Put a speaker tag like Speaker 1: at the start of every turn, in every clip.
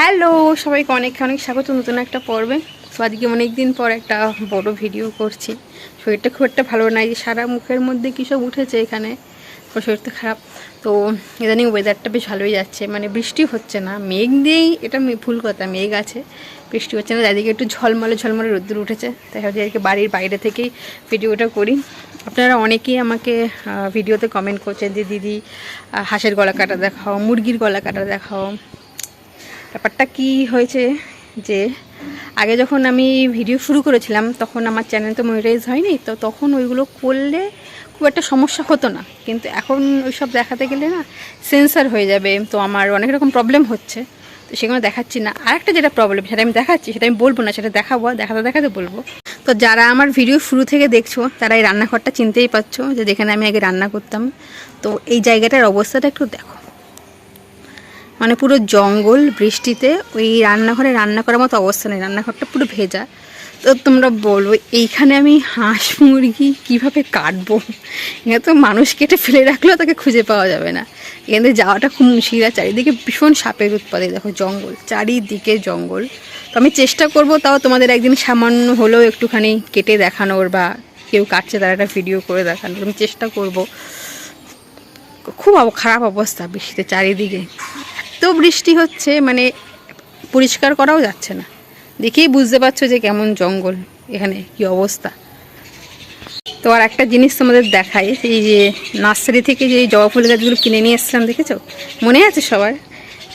Speaker 1: Hello, সবাইকে অনেক অনেক স্বাগত নতুন একটা পর্বে। তো আজকে অনেক দিন পর একটা বড় ভিডিও করছি। শরীরটা খুব একটা ভালো নাই, সারা মুখের মধ্যে কী সব উঠেছে এখানে? তো শরীরটা খারাপ। তো ইদানিং ওয়েদারটা বেশ ভালোই যাচ্ছে। মানে বৃষ্টি হচ্ছে না, মেঘ দিয়েই এটা ভুল কথা, মেঘ আছে। বৃষ্টি হচ্ছে না, চারিদিকে একটু ঝলমলে ঝলমলে রোদ্দুর উঠেছে। তাই ভাবছি আজকে বাড়ির বাইরে থেকেই ভিডিওটা করি। আপনারা অনেকেই আমাকে ভিডিওতে কমেন্ট করছেন যে, দিদি হাঁসের গলা কাটা দেখাও, মুরগির গলা কাটা দেখাও। ব্যাপারটা কি হয়েছে যে আগে যখন আমি ভিডিও শুরু করেছিলাম, তখন আমার চ্যানেল তো মনিটাইজ হয়নি, তো তখন ওইগুলো করলে খুব একটা সমস্যা হতো না। কিন্তু এখন ওইসব দেখাতে গেলে না সেন্সার হয়ে যাবে, তো আমার অনেক রকম প্রবলেম হচ্ছে। তো সেগুলো দেখাচ্ছি না। আরেকটা যেটা প্রবলেম সেটা আমি দেখাচ্ছি, সেটা আমি বলব না, সেটা দেখাবো দেখাতে দেখাতে বলব। তো যারা আমার ভিডিও শুরু থেকে দেখছ, তারা এই রান্নাঘরটা চিনতেই পারছ যে যেখানে আমি আগে রান্না করতাম। তো এই জায়গাটার অবস্থাটা একটু দেখো। মানে পুরো জঙ্গল, বৃষ্টিতে ওই রান্নাঘরে রান্না করার মতো অবস্থা নেই, রান্নাঘরটা পুরো ভেজা। তো তোমরা বলব এইখানে আমি হাঁস মুরগি কীভাবে কাটবো? এখানে তো মানুষ কেটে ফেলে রাখলেও তাকে খুঁজে পাওয়া যাবে না। এখান যাওয়াটা খুব মুশকিল, আর চারিদিকে ভীষণ সাপের উৎপাদে দেখো জঙ্গল, চারিদিকে জঙ্গল। তো আমি চেষ্টা করব তাও তোমাদের একদিন সামান্য হলেও একটুখানি কেটে দেখানোর বা কেউ কাটছে তার একটা ভিডিও করে দেখানোর, আমি চেষ্টা করব। খুব খারাপ অবস্থা বৃষ্টিতে চারিদিকে। বৃষ্টি হচ্ছে মানে পরিষ্কার করাও যাচ্ছে না। দেখেই বুঝতে পারছ যে কেমন জঙ্গল, এখানে কি অবস্থা। তো আর একটা জিনিস তোমাদের দেখাই, এই যে নার্সারি থেকে যে জবা ফুল গাছগুলো কিনে নিয়ে এসছিলাম, দেখেছ? মনে আছে সবার?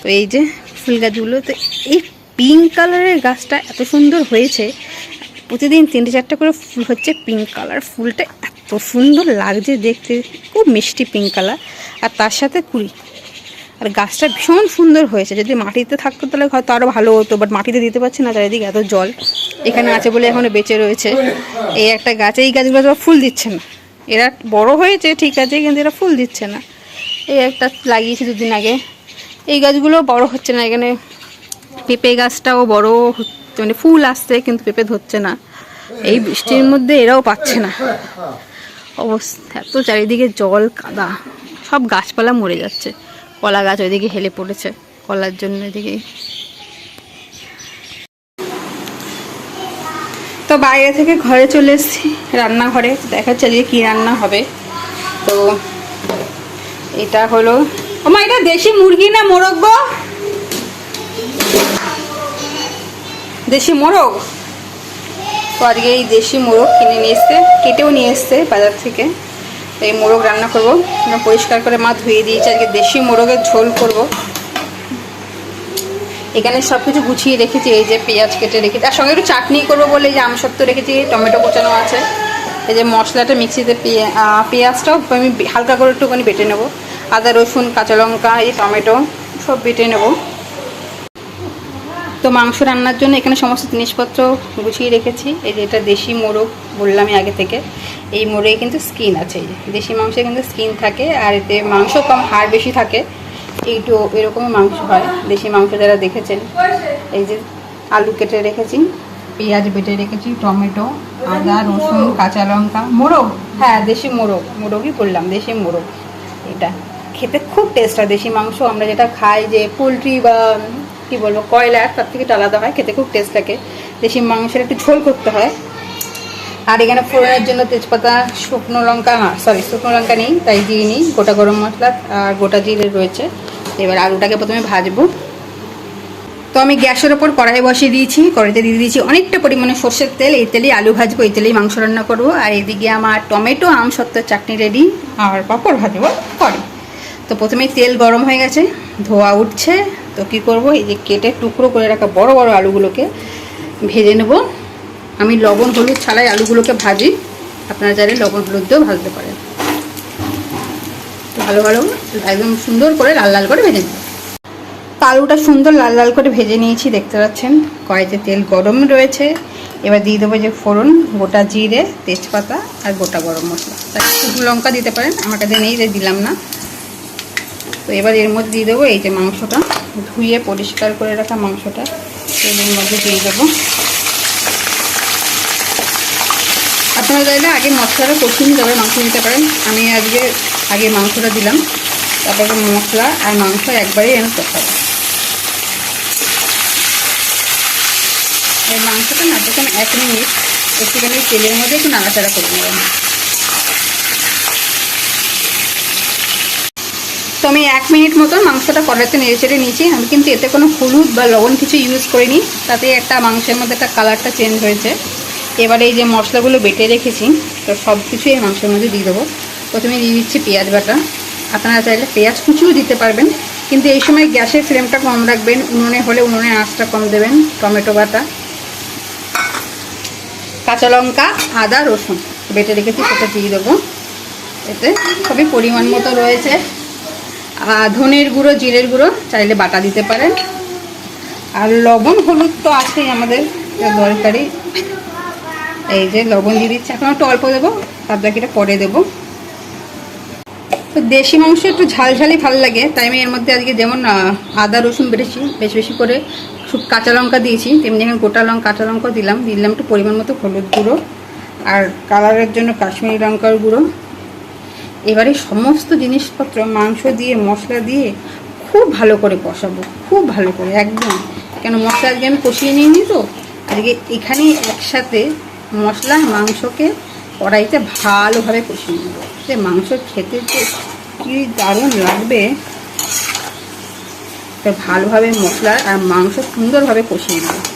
Speaker 1: তো এই যে ফুল গাছগুলো, তো এই পিঙ্ক কালারের গাছটা এত সুন্দর হয়েছে, প্রতিদিন তিনটে চারটে করে ফুল হচ্ছে পিঙ্ক কালার ফুলটা এত সুন্দর লাগছে দেখতে, খুব মিষ্টি পিঙ্ক কালার আর তার সাথে কুড়ি আর গাছটা ভীষণ সুন্দর হয়েছে। যদি মাটিতে থাকতো তাহলে হয়তো আরও ভালো হতো বাট মাটিতে দিতে পারছি না, চারিদিকে এত জল। এখানে আছে বলে এখনও বেঁচে রয়েছে। এই একটা গাছ, এই গাছগুলো তো ফুল দিচ্ছে না। এরা বড় হয়েছে, ঠিক আছে, কিন্তু এরা ফুল দিচ্ছে না। এই একটা লাগিয়েছি দুদিন আগে। এই গাছগুলো বড় হচ্ছে না, এখানে পেঁপে গাছটাও বড় হচ্ছে মানে ফুল আসছে, কিন্তু পেঁপে ধরছে না। এই বৃষ্টির মধ্যে এরাও পাচ্ছে না। অবস্থা, এত চারিদিকে জল, কাদা, সব গাছপালা মরে যাচ্ছে। কলা গাছ ওইদিকে হেলে পড়েছে, কলার জন্য এদিকে তো বাইরে থেকে ঘরে চলে এসেছি, রান্নাঘরে। দেখাচ্ছে আজকে কী রান্না হবে। তো এটা হলো মা এটা দেশি মুরগি না মোরগ গো? দেশি মোরগ? তো আজকে এই দেশি মোরগ কিনে নিয়ে এসছে, কেটেও নিয়ে এসছে বাজার থেকে। এই মোরগ রান্না করব। পরিষ্কার করে মা ধুয়ে দিয়েছি, আজকে দেশি মোরগের ঝোল করব। এখানে সব কিছু গুছিয়ে রেখেছি, এই যে পেঁয়াজ কেটে রেখেছি। তার সঙ্গে একটু চাটনি করব বলে এই যে আমসত্ব রেখেছি, টমেটো কোচানো আছে। এই যে মশলাটা মিক্সিতে পেঁয়া- পেঁয়াজটাও আমি হালকা করে একটুখানি বেটে নেব। আদা, রসুন, কাঁচা লঙ্কা, এই টমেটো সব বেটে নেব। তো মাংস রান্নার জন্য এখানে সমস্ত জিনিসপত্র গুছিয়ে রেখেছি। এই যে এটা দেশি মোরগ বললামই আগে থেকে। এই মোরগে কিন্তু স্কিন আছে। দেশি মাংসে কিন্তু স্কিন থাকে আর এতে মাংস কম, হাড় বেশি থাকে। এইটু এরকমই মাংস হয়। দেশি মাংস যারা দেখেছেন, এই যে আলু কেটে রেখেছি, পেঁয়াজ বেটে রেখেছি, টমেটো, আদা, রসুন, কাঁচা লঙ্কা, মোরগ। হ্যাঁ দেশি মোরগ। মোরগই বললাম, দেশি মোরগ। এটা খেতে খুব টেস্ট হয়। দেশি মাংস আমরা যেটা খাই যে পোলট্রি বা কি বলব কয়লার তার থেকে একটু আলাদা হয়, খেতে খুব টেস্ট লাগে। দেশি মাংসের একটু ঝোল করতে হয়। আর এখানে ফোড়নের জন্য তেজপাতা, শুকনো লঙ্কা না সরি শুকনো লঙ্কা নেই, তাই দিয়ে নিই, গোটা গরম মশলা আর গোটা জিরে রয়েছে। এবার আলুটাকে প্রথমে ভাজবো। তো আমি গ্যাসের ওপর কড়াই বসিয়ে দিয়েছি, কড়াইতে দিয়ে দিয়েছি অনেকটা পরিমাণে সর্ষের তেল, এই তেলেই আলু ভাজবো, এই তেলেই মাংস রান্না করব। আর এদিকে আমার টমেটো, আম, সত্তর চাটনি রেডি আর পাঁপড় ভাজবো পরে। তো প্রথমেই তেল গরম হয়ে গেছে, ধোয়া উঠছে তো কি করব? এই যে কেটে টুকরো করে রাখা বড় বড় আলুগুলোকে ভেজে নেব। আমি লবণ, হলুদ ছাড়াই আলুগুলোকে ভাজি। আপনারা চাইলে লবণ, হলুদ দিয়েও ভাজতে পারেন। ভালো ভালো, একদম সুন্দর করে লাল লাল করে ভেজে নেব। আলুটা সুন্দর লাল লাল করে ভেজে নিয়েছি, দেখতে পাচ্ছেন? কড়াইতে তেল গরম রয়েছে। এবার দিয়ে দেবো যে ফোড়ন, গোটা জিরে, তেজপাতা আর গোটা গরম মশলা। শুকনো লঙ্কা দিতে পারেন আমার কাছে নেই দিলাম না। তো এবার এর মধ্যে দিয়ে দেবো এই যে মাংসটা। ধুয়ে পরিষ্কার করে রাখা মাংসটা। এর মধ্যে দিয়ে দেবো। আপনারা চাইলে আগে মশলাটা কষিয়ে নিতে তবে মাংস নিতে পারেন। আমি আজকে আগে মাংসটা দিলাম। তারপরে মশলা আর মাংস একবারেই আমি কষাবো। এই মাংসটা না প্রথম এক মিনিট একটুখানি তেলের মধ্যে একটু নাড়াচাড়া করে নেবেন। তো আমি এক মিনিট মতো মাংসটা কড়াইতে নেড়ে চেড়ে নিয়েছি। আমি কিন্তু এতে কোনো হলুদ বা লবণ কিছু ইউজ করিনি। তাতে একটা মাংসের মধ্যে একটা কালারটা চেঞ্জ হয়েছে। এবারে এই যে মশলাগুলো বেটে রেখেছি, তো সব কিছুই এই মাংসের মধ্যে দিয়ে দেবো। প্রথমে দিয়ে দিচ্ছি পেঁয়াজ বাটা। আপনারা চাইলে পেঁয়াজ কুচিও দিতে পারবেন, কিন্তু এই সময় গ্যাসের ফ্লেমটা কম রাখবেন। উনুনে হলে উনুনে আঁচটা কম দেবেন, টমেটো বাটা, কাঁচা লঙ্কা, আদা, রসুন। বেটে রেখেছি, সেটা দিয়ে দেবো। এতে সবই পরিমাণ মতো রয়েছে। ধনের গুঁড়ো, জিরের গুঁড়ো চাইলে বাটা দিতে পারেন। আর লবণ, হলুদ তো আছেই আমাদের দরকারি। এই যে লবণ দিয়ে দিচ্ছি। এখন একটু অল্প দেবো তার বাকিটা পরে দেবো। তো দেশি মাংস একটু ঝাল ঝালই ভালো লাগে, তাই আমি এর মধ্যে আজকে যেমন আদা, রসুন বেটেছি, বেশি বেশি করে শুক কাঁচা লঙ্কা দিয়েছি, তেমনি এখন গোটা লঙ্কা, কাঁচা লঙ্কা দিলাম। দিলাম একটু পরিমাণ মতো হলুদ গুঁড়ো। আর কালারের জন্য কাশ্মীরি লঙ্কার গুঁড়ো। এবারে সমস্ত জিনিসপত্র, মাংস দিয়ে, মশলা দিয়ে খুব ভালো করে কষাবো, খুব ভালো করে, একদম। কেন মশলা আজকে আমি কষিয়ে নিইনি তো? আজকে এখানে একসাথে মশলা, মাংসকে কড়াইতে ভালোভাবে কষিয়ে নেব। সে মাংস খেতে যে কী দারুণ লাগবে ভালোভাবে মশলা আর মাংস সুন্দরভাবে কষিয়ে নেব।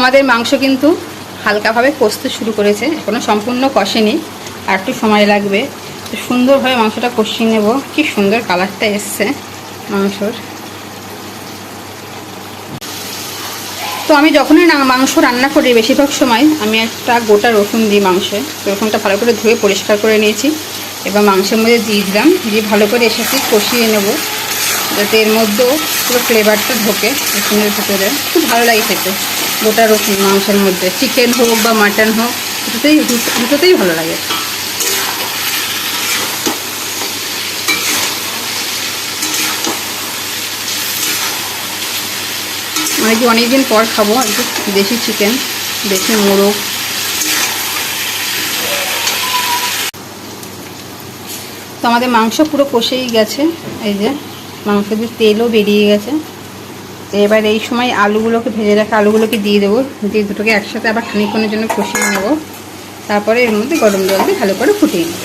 Speaker 1: আমাদের মাংস কিন্তু হালকাভাবে কষতে শুরু করেছে এখনও সম্পূর্ণ কষেনি, আর একটু সময় লাগবে। তো সুন্দরভাবে মাংসটা কষিয়ে নেব। কি সুন্দর কালারটা এসছে মাংসর। তো আমি যখনই মাংস রান্না করি বেশিরভাগ সময়, আমি একটা গোটা রসুন দিই মাংসে। রসুনটা ভালো করে ধুয়ে পরিষ্কার করে নিয়েছি। এবার মাংসের মধ্যে দিয়ে দিলাম। দিয়ে ভালো করে এর সাথে কষিয়ে নেব। যাতে এর মধ্যেও পুরো ফ্লেভারটা ঢোকে রসুনের ভিতরে। খুব ভালো লাগে খেতে। গোটা রসুন মাংসের মধ্যে। চিকেন হোক বা মাটন হোক, দুটোতেই দুটোতেই ভালো লাগে। মানে কি অনেকদিন পর খাব, একটু দেশি চিকেন দেশি মোরগ। তো আমাদের মাংস পুরো কষেই গেছে, এই যে। মাংস দিয়ে তেলও বেরিয়ে গেছে। তো এবার এই সময় আলুগুলোকে ভেজে রাখা আলুগুলোকে দিয়ে দেবো। দিয়ে দুটোকে একসাথে আবার খানিক্ষণের জন্য কষিয়ে নেব। তারপরে এর মধ্যে গরম জল দিয়ে ভালো করে ফুটিয়ে নেব।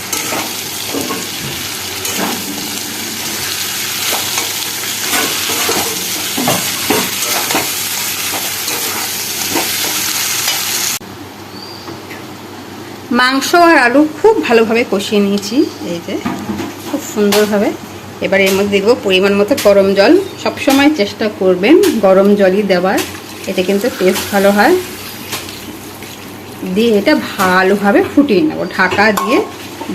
Speaker 1: মাংস আর আলু খুব ভালোভাবে কষিয়ে নিয়েছি। এই যে, খুব সুন্দরভাবে। এবার এর মধ্যে দেবো পরিমাণ মতো গরম জল। সবসময় চেষ্টা করবেন গরম জলই দেওয়ার। এতে কিন্তু টেস্ট ভালো হয়। দিয়ে এটা ভালোভাবে ফুটিয়ে নেব। ঢাকা দিয়ে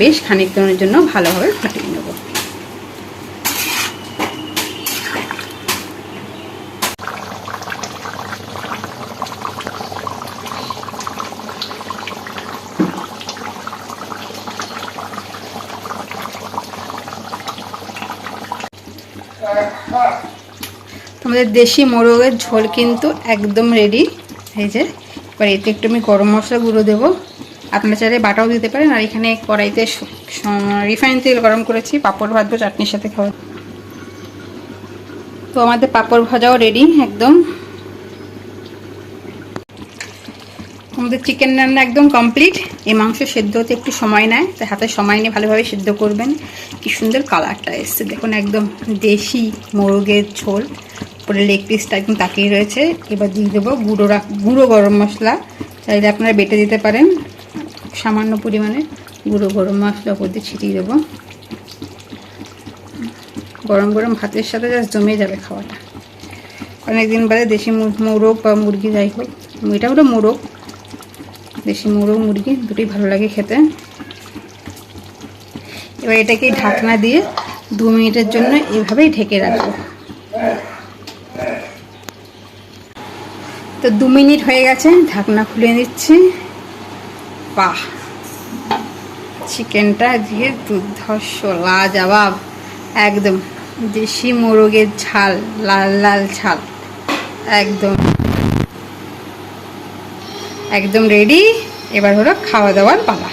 Speaker 1: বেশ খানিকক্ষণের জন্য ভালোভাবে ফুটিয়ে নেব আমাদের দেশি মোরগের ঝোল কিন্তু একদম রেডি এই যে, এবার এতে একটু আমি গরম মশলা গুঁড়ো দেবো। আপনার চাইলে বাটাও দিতে পারেন। আর এখানে কড়াইতে রিফাইন তেল গরম করেছি। পাঁপড় ভাজবো চাটনির সাথে খাওয়া তো আমাদের পাঁপড় ভাজাও রেডি একদম। আমাদের চিকেন রান্না একদম কমপ্লিট এই মাংস সেদ্ধ হতে একটু সময় নেয়, তাই হাতে সময় নিয়ে ভালোভাবে সেদ্ধ করবেন। কি সুন্দর কালারটা এসছে। দেখুন, একদম দেশি মোরগের ঝোল। পরে লেগ পিসটা একদম তাকিয়ে রয়েছে। এবার দিয়ে দেবো গুঁড়ো গুঁড়ো গরম মশলা। চাইলে আপনারা বেটে দিতে পারেন। সামান্য পরিমাণে গুঁড়ো গরম মশলা উপর দিয়ে ছিটিয়ে দেবো। গরম গরম ভাতের সাথে জাস্ট জমে যাবে খাওয়াটা। অনেকদিন বাদে দেশি মোরগ বা মুরগি যাই হোক, এটা হলো মোরগ। দেশি মোরগ, মুরগি, দুটোই ভালো লাগে খেতে। এবার এটাকে ঢাকনা দিয়ে দু মিনিটের জন্য এভাবেই ঢেকে রাখব। তো দু মিনিট হয়ে গেছে, ঢাকনা খুলে নিচ্ছি। বাহ! চিকেনটা দিয়ে দুর্ধর্ষ, লাজবাব, একদম দেশি মোরগের ঝাল, লাল লাল ঝাল, একদম। একদম রেডি এবার হলো খাওয়া দাওয়ার পালা।